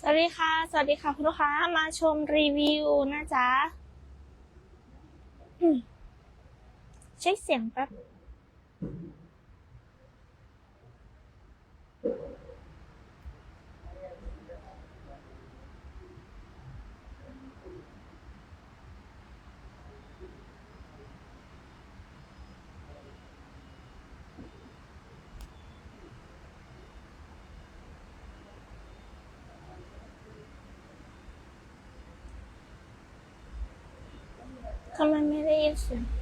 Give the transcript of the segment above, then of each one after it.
สวัสดีค่ะ สวัสดีค่ะคุณลูกค้ามาชมรีวิวนะจ๊ะเช็คเสียงแป๊บ ทำไม ไ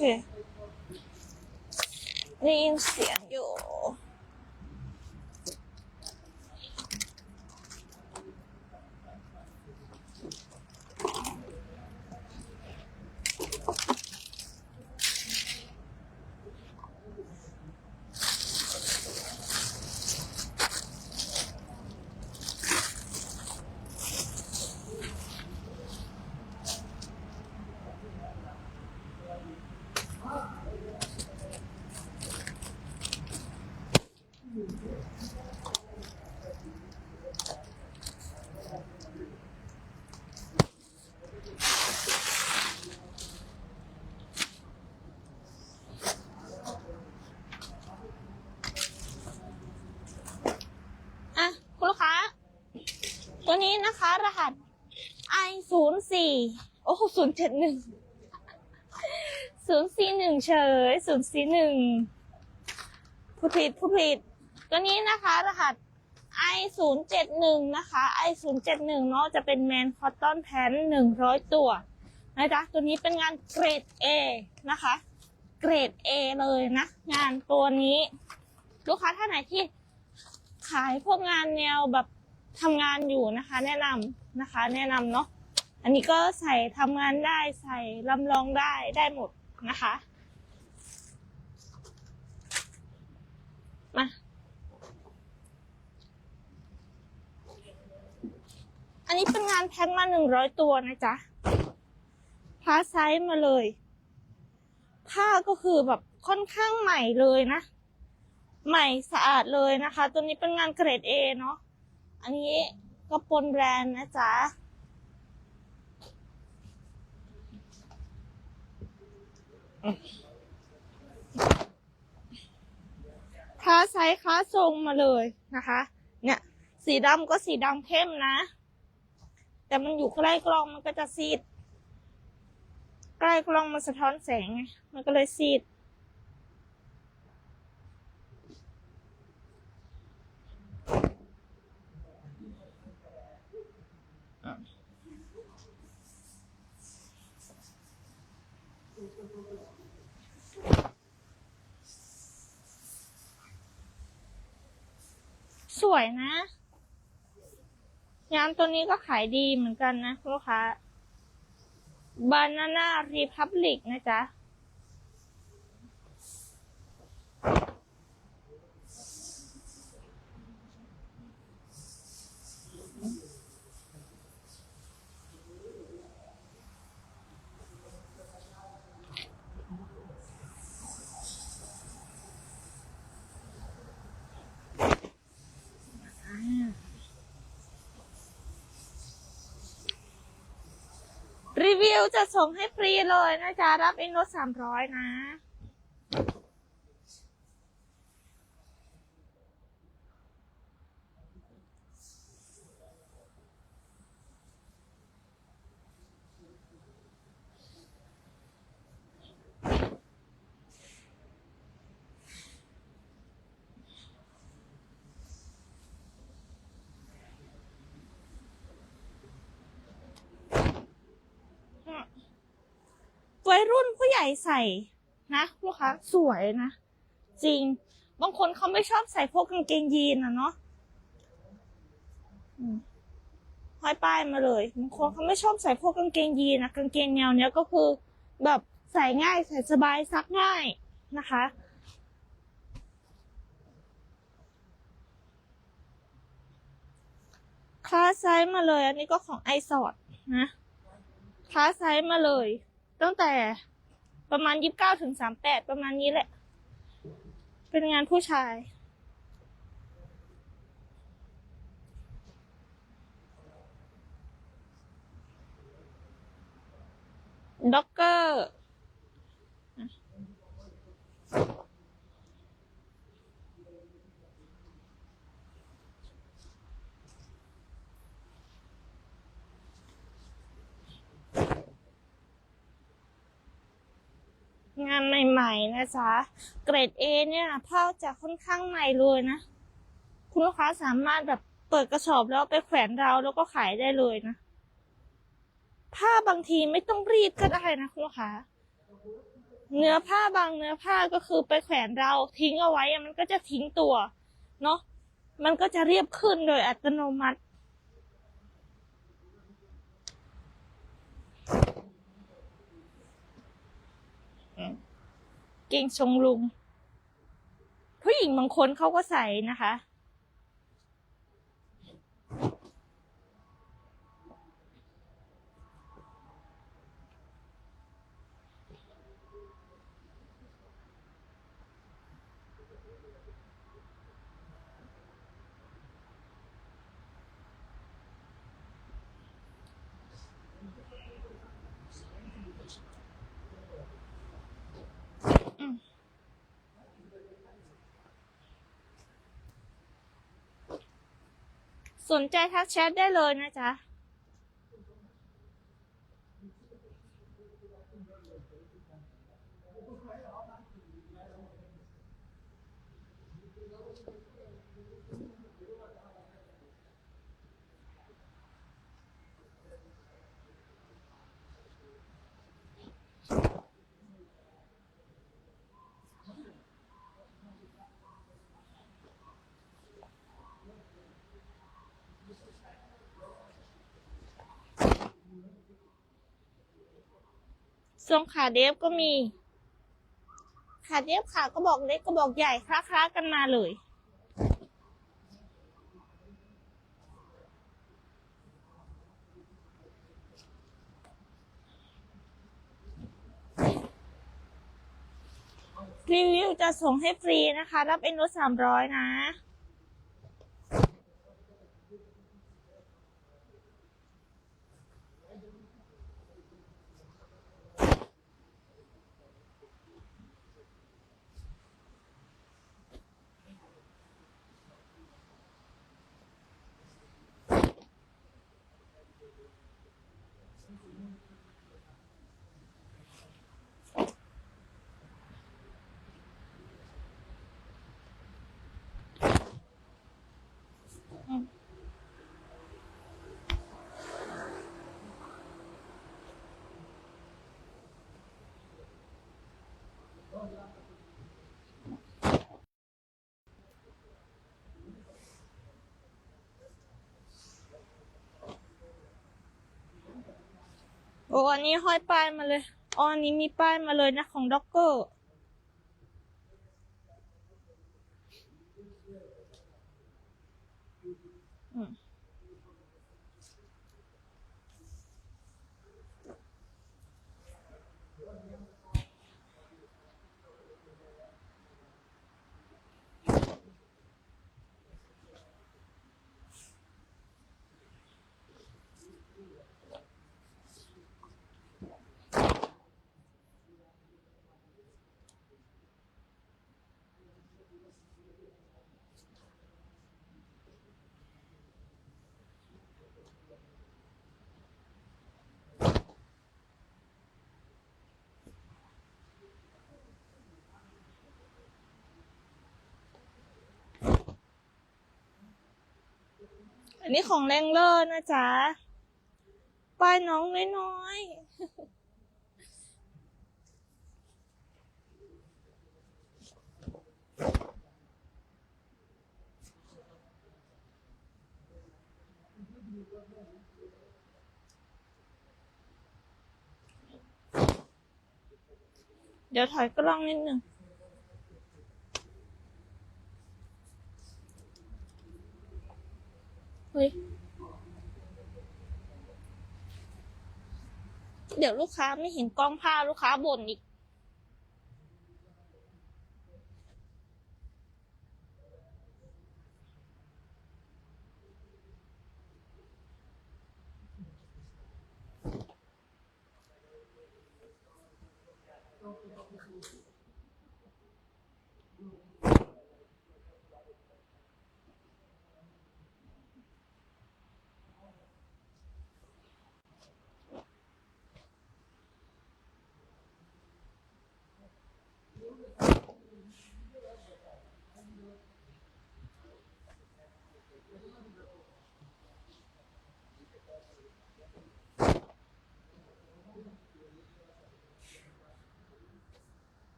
ม่ได้ยินเสียง โอเค ได้ยินเสียงอยู่ อะ คุณลูกค้า ตัวนี้นะคะ รหัส i ศูนย์สี่โอ้ศูนย์เจ็ดหนึ่งศูนย์สี่หนึ่งเฉยศูนย์สี่หนึ่งผู้ผิดผู้ผิดตัวนี้นะคะ รหัส i ศูนย์เจ็ดหนึ่งนะคะ i ศูนย์เจ็ดหนึ่งเนาะจะเป็นแมนคอตตอนแพนหนึ่งร้อยตัวนะจ๊ะตัวนี้เป็นงานเกรด A นะคะ เกรด A เลยนะ งานตัวนี้ ลูกค้าท่านไหนที่ขายพวกงานแนวแบบ ทำงานอยู่นะคะ แนะนำนะคะ แนะนำเนาะอันนี้ก็ใส่ทำงานได้ใส่ลำลองได้ได้หมดนะคะมาอันนี้เป็นงานแพ็คมาหนึ่งร้อยตัวนะจ๊ะพาไซส์มาเลย ผ้าก็คือแบบค่อนข้างใหม่เลยนะ ใหม่สะอาดเลยนะคะ ตัวนี้เป็นงานเกรด A เนาะ อันนี้ก็ปนแบรนด์นะจ๊ะคล้าไซส์คล้าทรงมาเลยนะคะ เนี่ย สีดำก็สีดำเข้มนะ แต่มันอยู่ใกล้กล้องมันก็จะซีด ใกล้กล้องมันสะท้อนแสง มันก็เลยซีด สวยนะ ยามตัวนี้ก็ขายดีเหมือนกันนะลูกค้า Banana Republic นะจ๊ะ รีวิวจะส่งให้ฟรีเลยนะจ๊ะ รับเองลดสามร้อยนะ วัยรุ่นผู้ใหญ่ใส่นะลูกค้าสวยนะ จริง บางคนเขาไม่ชอบใส่พวกกางเกงยีนนะเนาะห้อยป้ายมาเลยบางคนเขาไม่ชอบใส่พวกกางเกงยีนนะกางเกงแนวเนี้ยก็คือ แบบใส่ง่ายใส่สบายซักง่ายนะคะ คลาสไซส์มาเลย อันนี้ก็ของไอซอดนะคลาสไซส์มาเลย ตั้งแต่ประมาณยี่สิบเก้าถึงสามแปดประมาณนี้แหละ เป็นงานผู้ชาย ด็อกเกอร์ งานใหม่ ๆ นะจ๊ะ เกรด A เนี่ยผ้าจะค่อนข้างใหม่เลยนะ คุณลูกค้าสามารถแบบเปิดกระสอบแล้วไปแขวนเราแล้วก็ขายได้เลยนะ ผ้าบางทีไม่ต้องรีดก็ได้นะคุณลูกค้า เนื้อผ้าบางเนื้อผ้าก็คือไปแขวนเราทิ้งเอาไว้มันก็จะทิ้งตัว เนาะ มันก็จะเรียบขึ้นโดยอัตโนมัติ เกงชงลุง ผู้หญิงบางคนเขาก็ใส่นะคะ สนใจทักแชทได้เลยนะจ๊ะ ทรงขาเดฟก็มี ขาเดฟขาก็บอกเล็กก็บอกใหญ่คล้าๆกันมาเลย รีวิวจะส่งให้ฟรีนะคะ รับเอ็นรถสามร้อยนะ โอ้อันนี้ห้อยป้ายมาเลยอ๋ออันนี้มีป้ายมาเลยนะของด็อกเกอร์ันนี้ของแรงเลอร์นะจ๊ะ ป้ายน้องน้อยเดี๋ยวถอยกล้องนิดหนึ่ง เดี๋ยวลูกค้าไม่เห็นกล้องผ้าลูกค้าบ่นอีก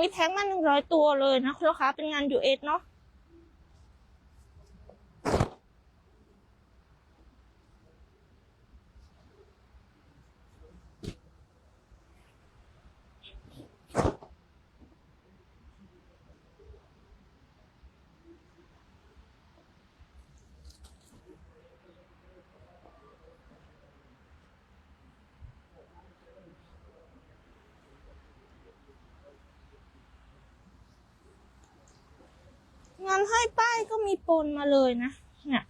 นี้แท็กมาหนึ่งร้อยตัวเลยนะคุณลูกค้าเป็นงาน US เนาะ งานห้อยป้ายก็มี ปนมาเลยนะเนี่ย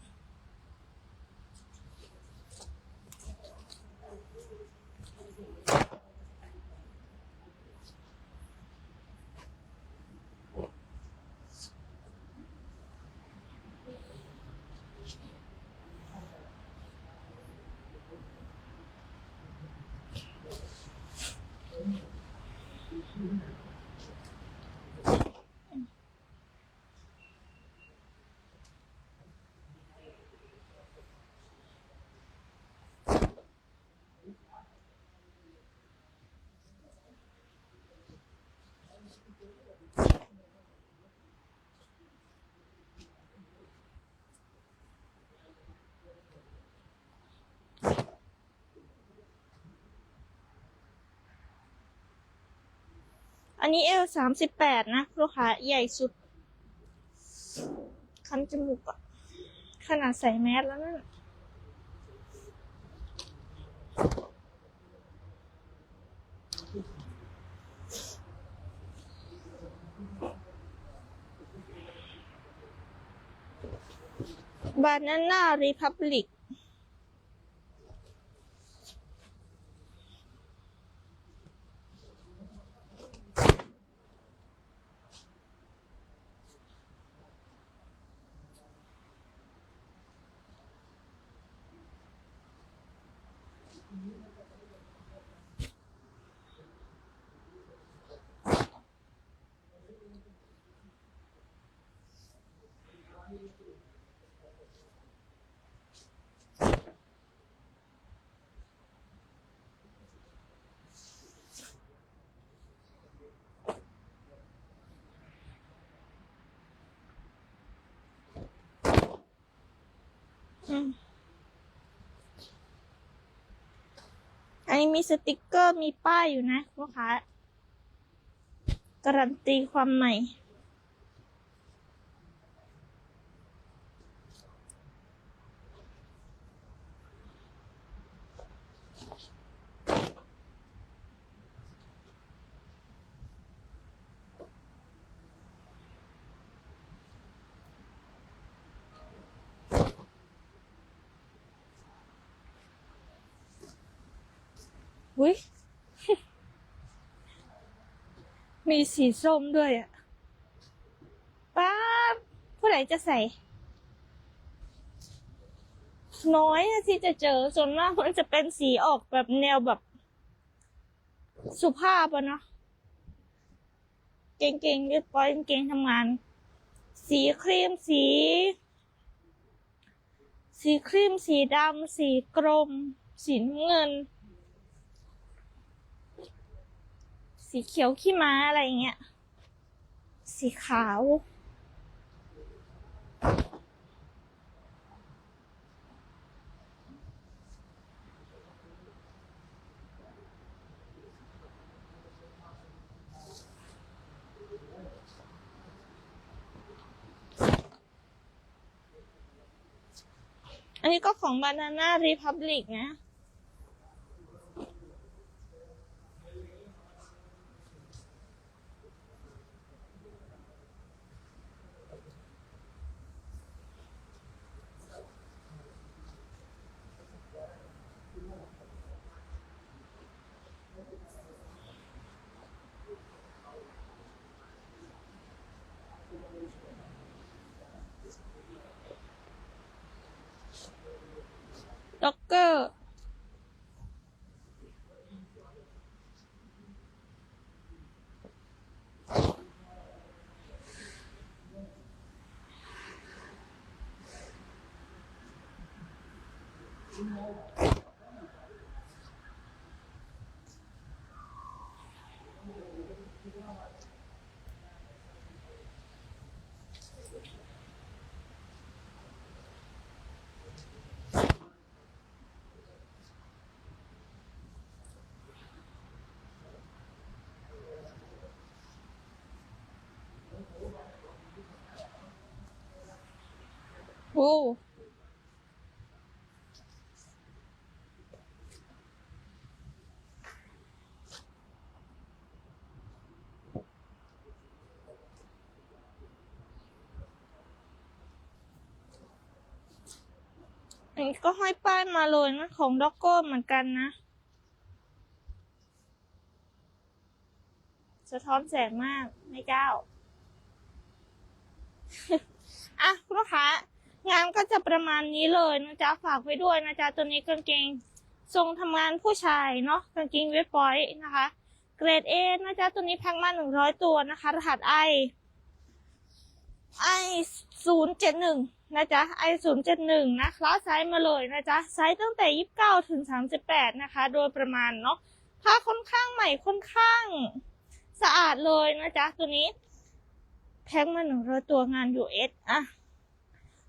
นนี้เอลสามสิบแปดนะลูกค้าใหญ่สุด คันจมูกอะขนาดใส่แมสแล้วนั่นบานาน่ารีพับลิก อื มีสติกเกอร์มีป้ายอยู่นะลูกค้าการันตีความใหม่ อุ้ยมีสีส้มด้วยอะป้าผู้ใดจะใส่ น้อยที่จะเจอส่วนมากมันจะเป็นสีออกแบบแนวแบบ สุภาพอะเนาะเก่งๆเรียบร้อยเก่งทำงาน สีครีมสี สีครีมสีดำสีกรม สีน้ำเงิน สีเขียวขี้ม้าอะไรเงี้ย สีขาว อันนี้ก็ของ Banana Republic นะ ด็อกเกอร์ โอ้อันนี้ก็ห้อยป้ายมาเลยนะ ของด็อกโก้เหมือนกันนะ สะท้อนแสงมาก ไม่ก้า อะคุณลูกค้า งานก็จะประมาณนี้เลยนะจ๊ะฝากไว้ด้วยนะจ๊ะตัวนี้กางเกงทรงทำงานผู้ชายเนาะกางเกงเว็บปอยนะคะเกรด A นะจ๊ะตัวนี้แพ็คมาหนึ่งร้อยตัวนะคะ รหัส I I ศูนย์เจ็ดหนึ่งนะจ๊ะ I ศูนย์เจ็ดหนึ่งนะคลาสไซส์มาเลยนะจ๊ะไซส์ตั้งแต่ยี่สิบเก้าถึงสามสิบแปดนะคะ โดยประมาณเนาะผ้าค่อนข้างใหม่ค่อนข้าง สะอาดเลยนะจ๊ะตัวนี้ แพ็คมาหนึ่งร้อยตัวงาน US อะ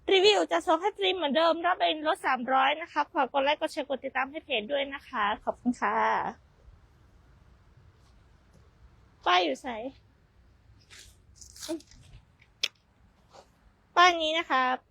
รีวิวจะส่งให้ฟรีเหมือนเดิมรับเป็นลดสามร้อยนะคะฝากกดไลค์กดแชร์กดติดตามให้เพจด้วยนะคะ ขอบคุณค่ะ ป้ายอยู่ใส่ป้ายนี้นะครับ